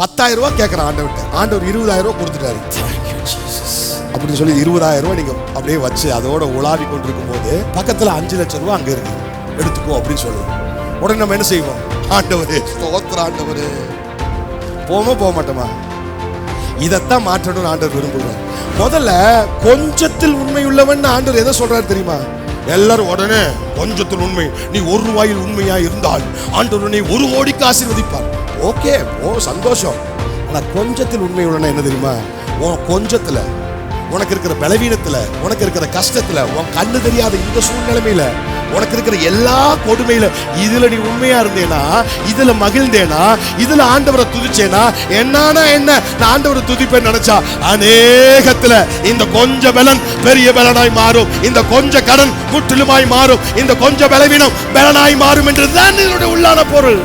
பத்தாயிரம் ரூபா கேட்குறான் ஆண்டவர்கிட்ட. ஆண்டவர் இருபதாயிரம் ரூபா கொடுத்துட்டாரு. அப்படின்னு சொல்லி இருபதாயிரம் ரூபா நீங்க அப்படியே வச்சு அதோட உலாவி கொண்டிருக்கும் போது பக்கத்துல அஞ்சு லட்சம் ரூபா அங்க இருக்கு. எடுத்துக்கோ அப்படின்னு சொல்லுவோம் உடனே நம்ம என்ன செய்வோம்? ஆண்டவரே ஸ்தோத்திர ஆண்டவரே. போமா போக மாட்டோமா இதைத்தான் மாற்றணும்னு ஆண்டவர் விரும்புகிறார் முதல்ல கொஞ்சத்தில் உண்மை உள்ளவன் ஆண்டவர் எதை சொல்றாரு தெரியுமா? எல்லாரும் உடனே கொஞ்சத்தில் உண்மை. நீ ஒரு ரூபாயில் உண்மையா இருந்தால் ஆண்டவர் நீ ஒரு கோடிக்கு ஆசீர்வதிப்பார். ஓகே ஓ சந்தோஷம். ஆனால் கொஞ்சத்தில் உண்மை உள்ளன என்ன தெரியுமா? உன் கொஞ்சத்தில். உனக்கு இருக்கிற பலவீனத்தில் உனக்கு இருக்கிற கஷ்டத்தில் உன் கண்ணு தெரியாத இந்த சூழ்நிலைமையில் உனக்கு இருக்கிற எல்லா கொடுமையில இதுல நீ உண்மையா இருந்தேனா? இதுல மகிழ்ந்தேனா? இதுல ஆண்டவரை துதிச்சேனா? என்னன்னா என்ன? நான் ஆண்டவரை துதிப்பேன் நினைச்சா அநேகத்துல இந்த கொஞ்ச பலன் பெரிய பலனாய் மாறும். இந்த கொஞ்ச கடன் முற்றிலுமாய் மாறும். இந்த கொஞ்ச பலவீனம் பலனாய் மாறும் என்றுதான் இதனுடைய உள்ளான பொருள்.